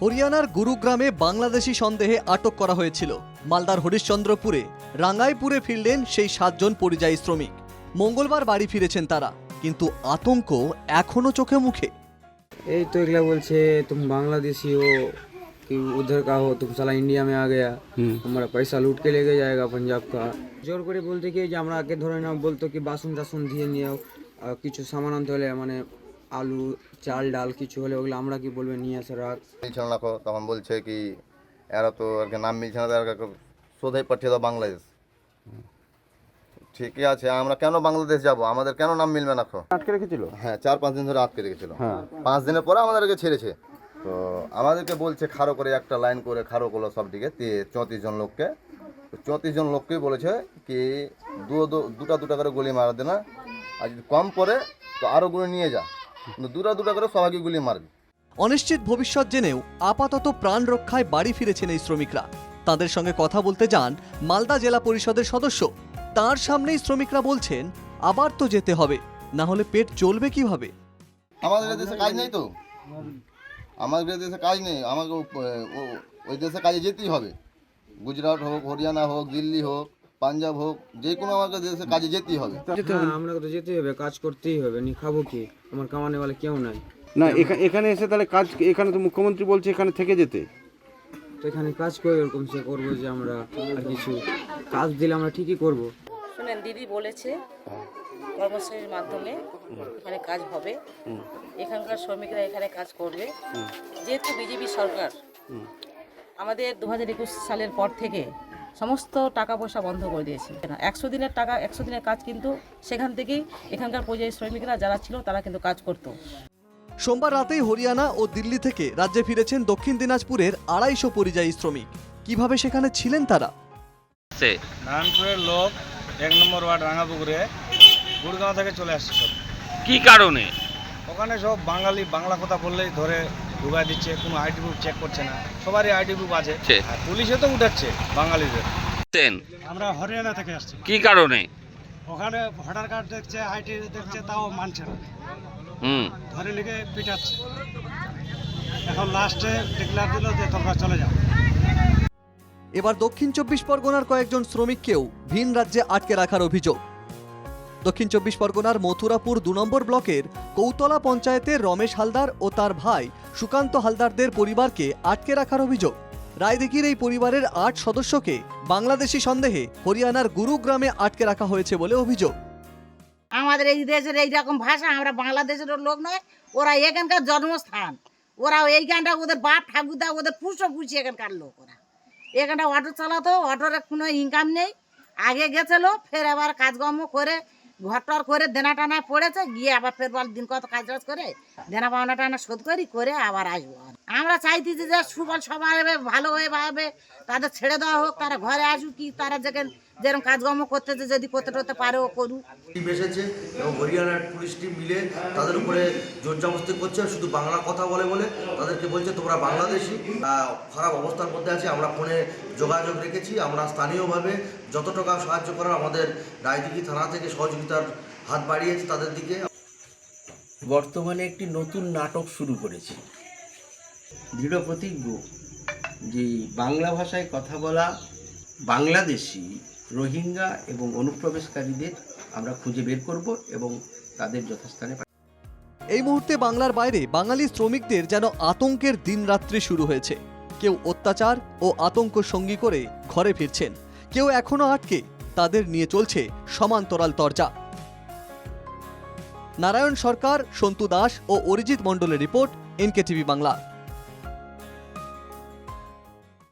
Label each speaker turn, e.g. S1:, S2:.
S1: হরিয়ানার গুরুগ্রামে বাংলাদেশি সন্দেহে আটক করা হয়েছিল মালদার হরিশ্চন্দ্রপুরে রাঙ্গাইপুরে ফিরলেন সেই সাতজন পরিযায়ী শ্রমিক মঙ্গলবার বাড়ি ফিরেছেন তারা কিন্তু আতঙ্ক এখনো চোখে মুখে
S2: यही तो अगला बोल छे तुम बांग्लादेशी हो कि उधर का हो तुम साला इंडिया में आ गया हमारा पैसा लूट के लेके जाएगा पंजाब का জোর করে বলতে কি যে আমরা আগে ধরে নাও বলতো কি বাসন টাসন দিয়ে নিয়েও আহ, কিছু সামান আনতে হলে মানে আলু চাল ডাল কিছু হলে ওগুলো আমরা কি বলবে নিয়ে আসে রাখ
S3: মিলছিল না তখন বলছে কি এরা তো আর কি নাম মিলছে না তো এরা সোধাই পাঠিয়ে দাও বাংলাদেশ। ঠিকই আছে আমরা কেন বাংলাদেশ যাব? আমাদের কেন নাম মিলবে না?
S4: আটকে রেখেছিল?
S3: হ্যাঁ চার পাঁচ দিন ধরে আটকে রেখেছিল। পাঁচ দিনের পরে আমাদেরকে ছেড়েছে। তো আমাদেরকে বলছে খারো করে একটা লাইন করে খারো করল সব দিকে চৌত্রিশ জন লোককে। তো চৌত্রিশ জন লোককেই বলেছে কি দু দুটা দুটা করে গুলি মারা দে না। আর যদি কম পড়ে তো আরও গুলি নিয়ে যা। দুটা দুটা করে সবাইকে গুলি মারবি।
S1: অনিশ্চিত ভবিষ্যৎ জেনেও আপাতত প্রাণ রক্ষায় বাড়ি ফিরেছেন এই শ্রমিকরা। তাদের সঙ্গে কথা বলতে যান মালদা জেলা পরিষদের সদস্য। তার সামনেই শ্রমিকরা বলছেন আবার তো যেতে হবে না হলে পেট চলবে কীভাবে?
S3: আমাদের দেশে কাজ নেই তো? আমাদের দেশে কাজ নেই আমাকে ওই দেশে কাজে যেতেই হবে। গুজরাট হোক হরিয়ানা হোক দিল্লি হোক পাঞ্জাব হোক যে কোনো আমাকে দেশে কাজে যেতেই হবে।
S2: হ্যাঁ, আমরা তো যেতেই হবে কাজ করতেই হবে। নি খাব কি? আমার কামানে বলে কেউ নাই।
S4: না এখা- এখানে এসে তাহলে কাজ এখানে তো মুখ্যমন্ত্রী বলছে এখানে থেকে যেতে।
S2: তো এখানে কাজ করে এরকম সে করব যে আমরা আর কিছু কাজ দিলে আমরা ঠিকই করব।
S5: শুনেন দিদি বলেছে কর্মশ্রীর মাধ্যমে এখানে কাজ হবে। এখানকার শ্রমিকরা এখানে কাজ করবে। যেহেতু বিজেপি সরকার আমাদের দু হাজার একুশ সালের পর থেকে সমস্ত টাকা পয়সা বন্ধ করে দিয়েছে। একশো দিনের টাকা একশো দিনের কাজ কিন্তু সেখান থেকেই এখানকার পরিযায়ী শ্রমিকরা যারা ছিল তারা কিন্তু কাজ করতো।
S1: সোমবার রাতেই হরিয়ানা ও দিল্লি থেকে রাজ্যে ফিরেছেন দক্ষিণ দিনাজপুরের আড়াইশো পরিযায়ী শ্রমিক। কীভাবে সেখানে ছিলেন তারা?
S6: নারায়ণপুরের লোক এক নম্বর ওয়ার্ড রাঙাপুকুরে গুড়গাঁও থেকে চলে আসছে সব।
S7: কি কারণে?
S6: ওখানে সব বাঙালি বাংলা কথা বললেই ধরে ঢুকাই দিচ্ছে কোনো আইডি প্রুফ চেক করছে না সবারই আইডি প্রুফ আছে। আর পুলিশে তো উঠাচ্ছে বাঙালিদের।
S8: আমরা হরিয়ানা থেকে আসছি।
S7: কি কারণে?
S8: ওখানে ভোটার কার্ড দেখছে আইটি দেখছে তাও মানছে না।
S7: হুম।
S8: ধরে লিখে পিটাচ্ছে। এখন লাস্টে ডিক্লার দিল যে তোমরা চলে যাও।
S1: এবার দক্ষিণ চব্বিশ পরগনার কয়েকজন শ্রমিককেও ভিন রাজ্যে আটকে রাখার অভিযোগ। দক্ষিণ চব্বিশ পরগনার মথুরাপুর দু নম্বর ব্লকের কৌতলা পঞ্চায়েতের রমেশ হালদার ও তার ভাই সুকান্ত হালদারদের পরিবারকে আটকে রাখার অভিযোগ। রায়দিঘির এই পরিবারের আট সদস্যকে বাংলাদেশি সন্দেহে হরিয়ানার গুরুগ্রামে আটকে রাখা হয়েছে বলে অভিযোগ।
S9: আমাদের এই দেশের এই রকম ভাষা, আমরা বাংলাদেশের লোক নয়, ওরা এখানকার জন্মস্থান। ওরা এইখানটা ওদের বাপ, ঠাকুরদা, ওদের পুষো পুষি এখানকার লোক ওরা। এখানটা অটো চালাতো, অটোর কোনো ইনকাম নেই। আগে গেছিল, ফের আবার কাজকর্ম করে ঘরটর করে দেনা টানা পড়েছে, গিয়ে আবার ফের বল দিন কত কাজ বাজ করে, দেনা পাওনা টানা শোধ করি, করে আবার আসব। আমরা চাইতেছি যে সুবল সবাই ভালো হয়ে ভাবে, তাদের ছেড়ে দেওয়া হোক, তারা ঘরে আসুক, কি তারা যেখানে যেরকম কাজকর্ম করতেছে যদি করতে টরতে পারে ও করুক।
S10: টিম এসেছে এবং হরিয়ানার পুলিশ টিম মিলে তাদের উপরে জোর জবস্তি করছে শুধু বাংলা কথা বলে বলে তাদেরকে বলছে তোমরা বাংলাদেশি। খারাপ অবস্থার মধ্যে আছে আমরা ফোনে যোগাযোগ রেখেছি আমরা স্থানীয়ভাবে যত টাকা সাহায্য করার আমাদের রায়দিঘি থানা থেকে সহযোগিতার হাত বাড়িয়েছে তাদের দিকে।
S11: বর্তমানে একটি নতুন নাটক শুরু করেছি। দৃঢ় প্রতিজ্ঞ যে বাংলা ভাষায় কথা বলা বাংলাদেশি রোহিঙ্গা এবং অনুপ্রবেশকারীদের আমরা খুঁজে বের করব এবং তাদের যথাস্থানে
S1: এই মুহূর্তে বাংলার বাইরে বাঙালি শ্রমিকদের যেন আতঙ্কের দিনরাত্রি শুরু হয়েছে। কেউ অত্যাচার ও আতঙ্ক সঙ্গী করে ঘরে ফিরছেন। কেউ এখনও আটকে, তাদের নিয়ে চলছে সমান্তরাল তরজা। নারায়ণ সরকার, সন্তু দাস ও অরিজিৎ মণ্ডলের রিপোর্ট, এনকেটিভি বাংলা।